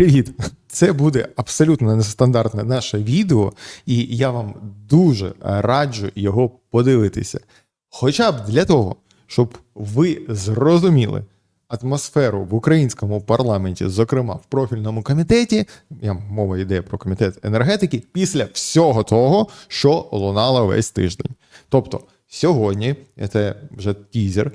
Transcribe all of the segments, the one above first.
Привіт! Це буде абсолютно нестандартне наше відео, і я вам дуже раджу його подивитися. Хоча б для того, щоб ви зрозуміли атмосферу в українському парламенті, зокрема в профільному комітеті, я мова йде про комітет енергетики, після всього того, що лунало весь тиждень. Тобто, сьогодні це вже тізер.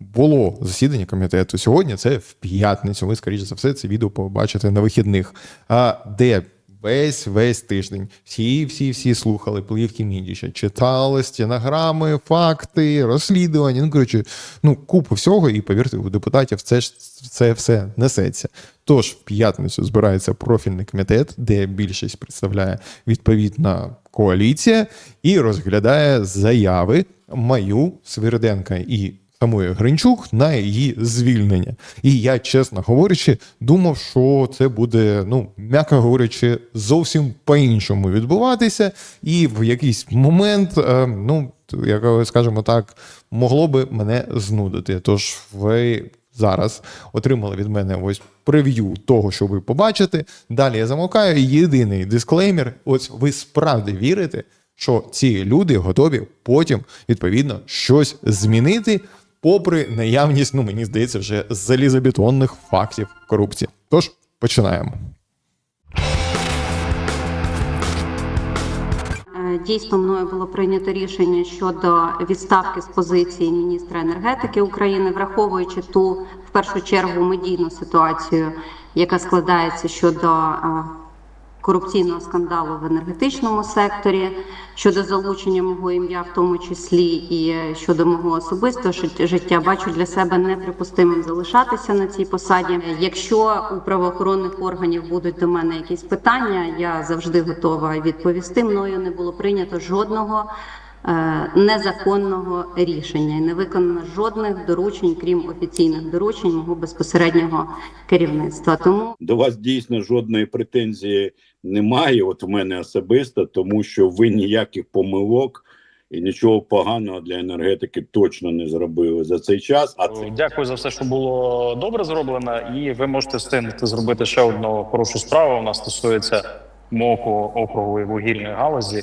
Було засідання комітету. Сьогодні це в п'ятницю. Ви, скоріше за все, це відео побачите на вихідних. А де весь весь тиждень всі, всі, всі слухали плівки Міндіча, читали стенограми, факти, розслідування. Ну коротше, ну купу всього, і повірте, у депутатів це ж це все несеться. Тож в п'ятницю збирається профільний комітет, де більшість представляє відповідна коаліція, і розглядає заяви мою Свириденка і самої Гринчук на її звільнення. І я, чесно говорячи, думав, що це буде, ну, м'яко говорячи, зовсім по-іншому відбуватися, і в якийсь момент, е, ну, як скажімо так, могло би мене знудити. Тож ви. Зараз отримали від мене ось прев'ю того, що ви побачите. Далі я замовкаю. Єдиний дисклеймер: ось ви справді вірите, що ці люди готові потім відповідно щось змінити попри наявність, ну мені здається, вже залізобетонних фактів корупції. Тож починаємо. Е, Дійсно, мною було прийнято рішення щодо відставки з позиції міністра енергетики України, враховуючи ту в першу чергу медійну ситуацію, яка складається щодо е, корупційного скандалу в енергетичному секторі, щодо залучення мого ім'я, в тому числі і е, щодо мого особистого життя, бачу для себе неприпустимим залишатися на цій посаді. Якщо у правоохоронних органів будуть до мене якісь питання, я завжди готова відповісти. Мною не було прийнято жодного. е, Незаконного рішення і не виконано жодних доручень, крім офіційних доручень мого безпосереднього керівництва. Тому До вас дійсно жодної претензії немає. От в мене особисто, тому що ви ніяких помилок і нічого поганого для енергетики точно не зробили за цей час. А це Дякую за все, що було добре зроблено, і ви можете встигнути зробити ще одну хорошу справу. Вона стосується мого округу і вугільної галузі.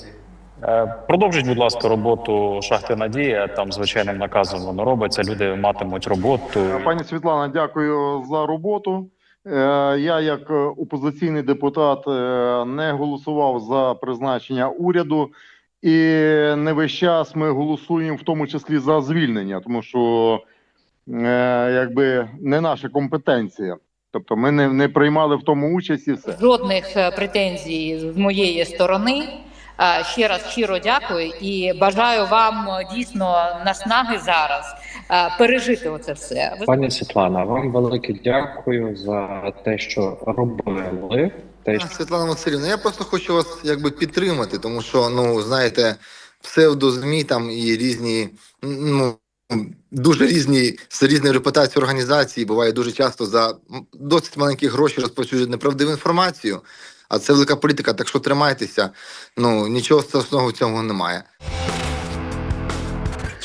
Е, Продовжіть, будь ласка, роботу шахти Надія. Там звичайним наказом воно робиться. Люди матимуть роботу. Пані Світлана, дякую за роботу. Е, Я, як е, опозиційний депутат, е, не голосував за призначення уряду, і не весь час ми голосуємо в тому числі за звільнення, тому що якби не наша компетенція. Тобто, ми не, не приймали в тому участь і все. жодних претензій з моєї сторони. Ще раз щиро дякую і бажаю вам дійсно наснаги зараз пережити оце все. Пані Світлана, вам велике дякую за те, що робили. Те, що Світлана Васильівна, я просто хочу вас якби підтримати, тому що ну знаєте, псевдозмі там і різні, ну дуже різні з різною репутацією організації буває дуже часто за досить маленькі гроші розповсюджують неправдиву інформацію. А це велика політика, так що тримайтеся. Ну нічого страшного в цьому немає.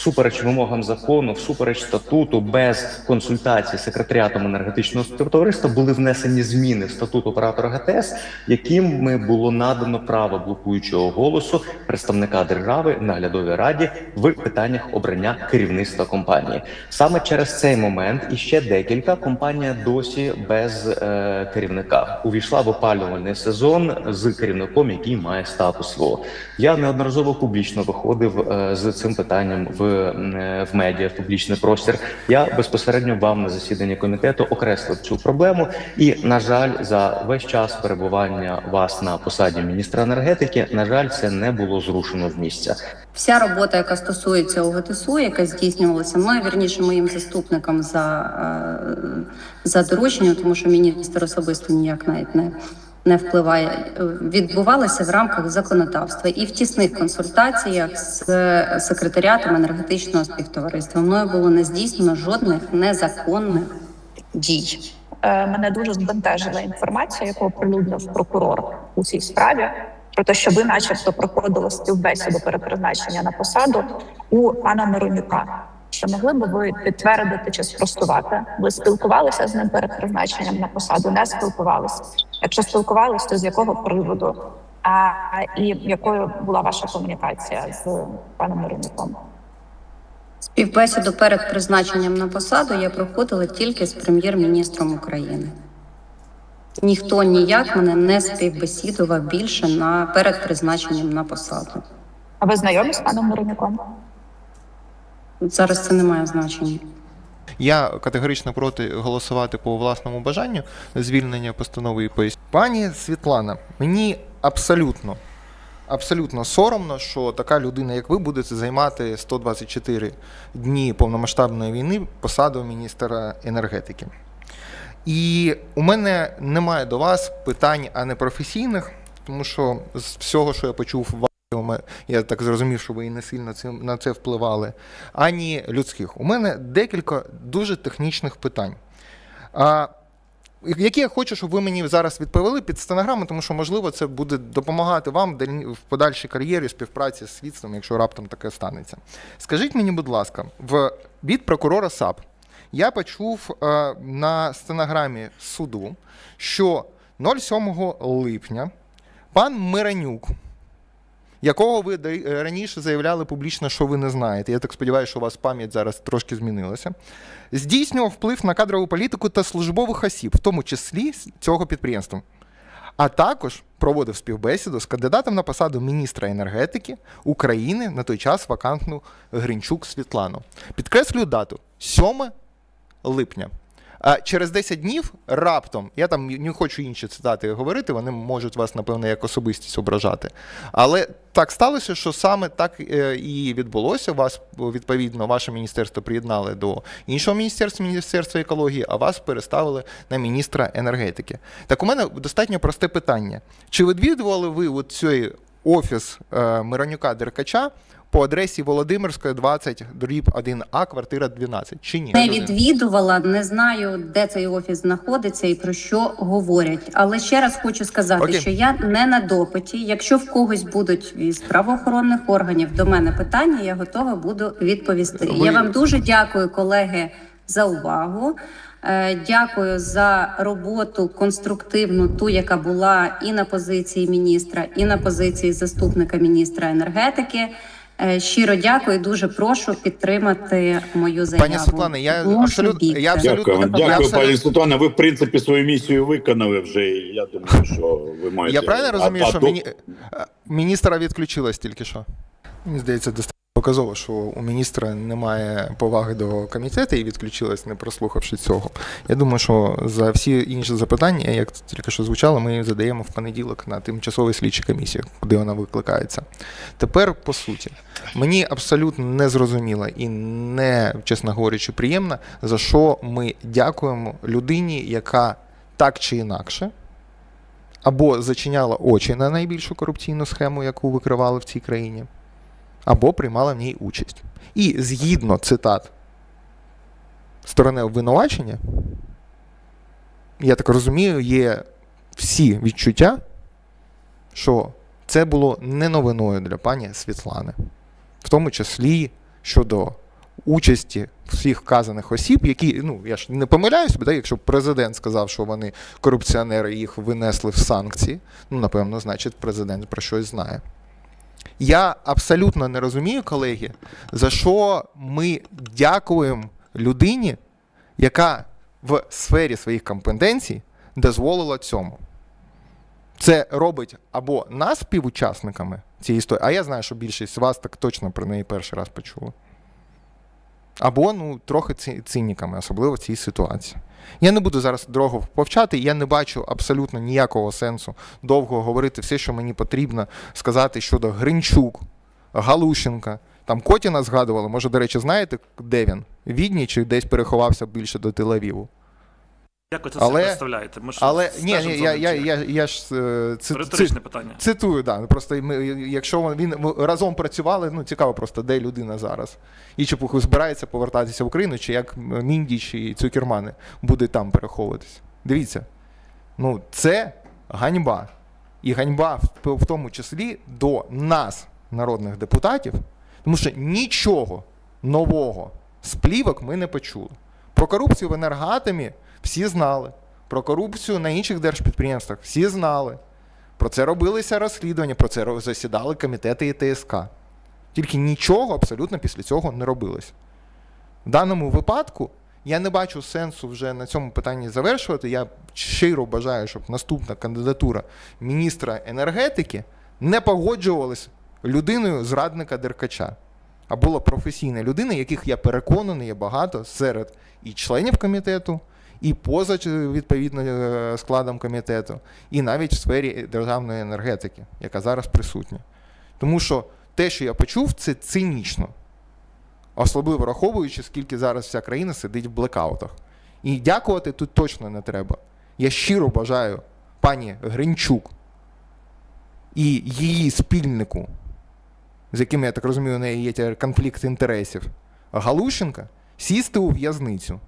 Всупереч вимогам закону, всупереч статуту, без консультацій з секретаріатом енергетичного співтовариства були внесені зміни в статут оператора ГТС, якими було надано право блокуючого голосу представника держави наглядовій раді в питаннях обрання керівництва компанії. Саме через цей момент і ще декілька компанія досі без е, керівника увійшла в опалювальний сезон з керівником, який має статус ВО. Я неодноразово публічно виходив е, з цим питанням в, в медіа, в публічний простір. Я безпосередньо вам на засіданні комітету окреслив цю проблему. І на жаль, за весь час перебування вас на посаді міністра енергетики, на жаль, це не було зрушено в місця. Вся робота, яка стосується ОГТСУ, яка здійснювалася мною, вірніше моїм заступником за, е, за дорученням, тому що міністр особисто ніяк навіть не, не впливає, відбувалася в рамках законодавства і в тісних консультаціях з секретаріатом енергетичного співтовариства. Мною було не здійснено жодних незаконних дій. Е, мене дуже збентежила інформація, яку оприлюднив прокурор у цій справі, про те, що ви, начебто, проходили співбесіду перепризначення на посаду у пана Миронюка. Чи могли би ви підтвердити чи спростувати? Ви спілкувалися з ним перед призначенням на посаду? Не спілкувалися? Якщо спілкувалися, то з якого приводу? А і якою була ваша комунікація з паном Миронюком? Співбесіду перед призначенням на посаду я проходила тільки з прем'єр-міністром України. Ніхто ніяк мене не співбесідував більше на перед призначенням на посаду. А ви знайомі з паном Миронюком? Зараз це не має значення. Я категорично проти голосувати по власному бажанню звільнення постанови і. Пані Світлана, мені абсолютно, абсолютно соромно, що така людина, як ви, будете займати 124 дні повномасштабної війни посаду міністра енергетики. І у мене немає до вас питань, а не професійних, тому що з всього, що я почув я так зрозумів, що ви і не сильно на це впливали, ані людських. У мене декілька дуже технічних питань. А, які я хочу, щоб ви мені зараз відповіли під стенограму, тому що, можливо, це буде допомагати вам в подальшій кар'єрі співпраці з слідством, якщо раптом таке станеться. Скажіть мені, будь ласка, в, від прокурора САП я почув е, на стенограмі суду, що 07 липня пан Миранюк, якого ви е, раніше заявляли публічно, що ви не знаєте, я так сподіваюся, що у вас пам'ять зараз трошки змінилася, здійснював вплив на кадрову політику та службових осіб, в тому числі цього підприємства. А також проводив співбесіду з кандидатом на посаду міністра енергетики України на той час вакантну Гринчук Світлану. Підкреслюю дату 7 липня. Через 10 днів раптом, я там не хочу інші цитати говорити, вони можуть вас, напевно, як особистість ображати. Але так сталося, що саме так е, і відбулося. Вас, відповідно, ваше міністерство приєднали до іншого міністерства, Міністерства екології, а вас переставили на міністра енергетики. Так у мене достатньо просте питання. Чи відвідували ви от цей офіс е, Миронюка Деркача по адресі Володимирської 20, дріб 1А, квартира 12, чи ні? Не відвідувала, не знаю, де цей офіс знаходиться і про що говорять. Але ще раз хочу сказати, Окей. що я не на допиті. Якщо в когось будуть із правоохоронних органів до мене питання, я готова буду відповісти. Ви- Я вам дуже дякую, колеги, за увагу. Е, Дякую за роботу конструктивну, ту, яка була і на позиції міністра, і на позиції заступника міністра енергетики. Е, Щиро дякую. Дуже прошу підтримати мою заяву. Пані Світлана, я абсолютно я абсолютно Дякую, дякую я дякую, абсолютно- пані Світлана. Ви, в принципі, свою місію виконали вже. і Я думаю, що ви маєте. Я правильно розумію, А- що а, міні... е, міністра відключилось тільки що? Мені здається, достатньо показово, що у міністра немає поваги до комітету і відключилась, не прослухавши цього. Я думаю, що за всі інші запитання, як тільки що звучало, ми задаємо в понеділок на тимчасовій слідчій комісії, куди вона викликається. Тепер по суті, мені абсолютно не зрозуміло і не, чесно говорячи, приємно, за що ми дякуємо людині, яка так чи інакше або зачиняла очі на найбільшу корупційну схему, яку викривали в цій країні, або приймала в ній участь. І згідно цитат сторони обвинувачення, я так розумію, є всі відчуття, що це було не новиною для пані Світлани, в тому числі щодо участі всіх вказаних осіб, які, ну я ж не помиляюсь, да, якщо президент сказав, що вони корупціонери, їх винесли в санкції, ну напевно, значить, президент про щось знає. Я абсолютно не розумію, колеги, за що ми дякуємо людині, яка в сфері своїх компетенцій дозволила цьому. Це робить або нас співучасниками цієї історії, а я знаю, що більшість з вас так точно про неї перший раз почули. Або ну, трохи циніками, особливо в цій ситуації. Я не буду зараз дорого повчати, я не бачу абсолютно ніякого сенсу довго говорити все, що мені потрібно сказати щодо Гринчук, Галущенка. Там Котіна згадували, може, до речі, знаєте, де він? Відні чи десь переховався більше до Тель-Авіву? Як ви це Але- все представляєте? Ми ж Але ні, ні, я, я, я, я ж е, ци, Риторичне питання. Цитую, да. Просто ми, якщо він, він разом працювали, ну цікаво просто, де людина зараз. І чи збирається повертатися в Україну, чи як Мінді чи Цукермани буде там переховуватися. Дивіться, ну це ганьба. І ганьба в, в тому числі до нас, народних депутатів, тому що нічого нового з плівок ми не почули. Про корупцію в енергоатомі всі знали. Про корупцію на інших держпідприємствах всі знали. Про це робилися розслідування, про це засідали комітети і ТСК. Тільки нічого абсолютно після цього не робилось. В даному випадку я не бачу сенсу вже на цьому питанні завершувати. Я щиро бажаю, щоб наступна кандидатура міністра енергетики не погоджувалась людиною зрадника Деркача, а була професійна людина, яких я переконаний є багато серед і членів комітету, і поза відповідно е, складом комітету, і навіть в сфері державної енергетики, яка зараз присутня. Тому що те, що я почув, це цинічно. Особливо враховуючи, скільки зараз вся країна сидить в блекаутах. І дякувати тут точно не треба. Я щиро бажаю пані Гринчук і її спільнику, з яким, я так розумію, у неї є конфлікт інтересів, Галущенка, сісти у в'язницю.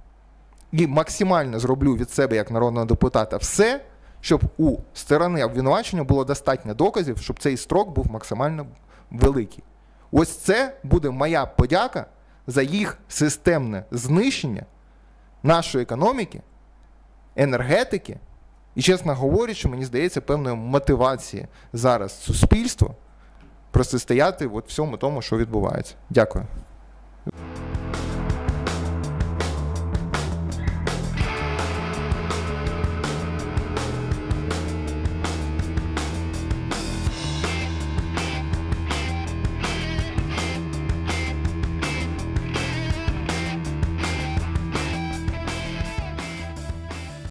І максимально зроблю від себе як народного депутата все, щоб у сторони обвинувачення було достатньо доказів, щоб цей строк був максимально великий. Ось це буде моя подяка за їх системне знищення нашої економіки, енергетики. І, чесно говорячи, мені здається, певної мотивації зараз суспільства протистояти от всьому тому, що відбувається. Дякую.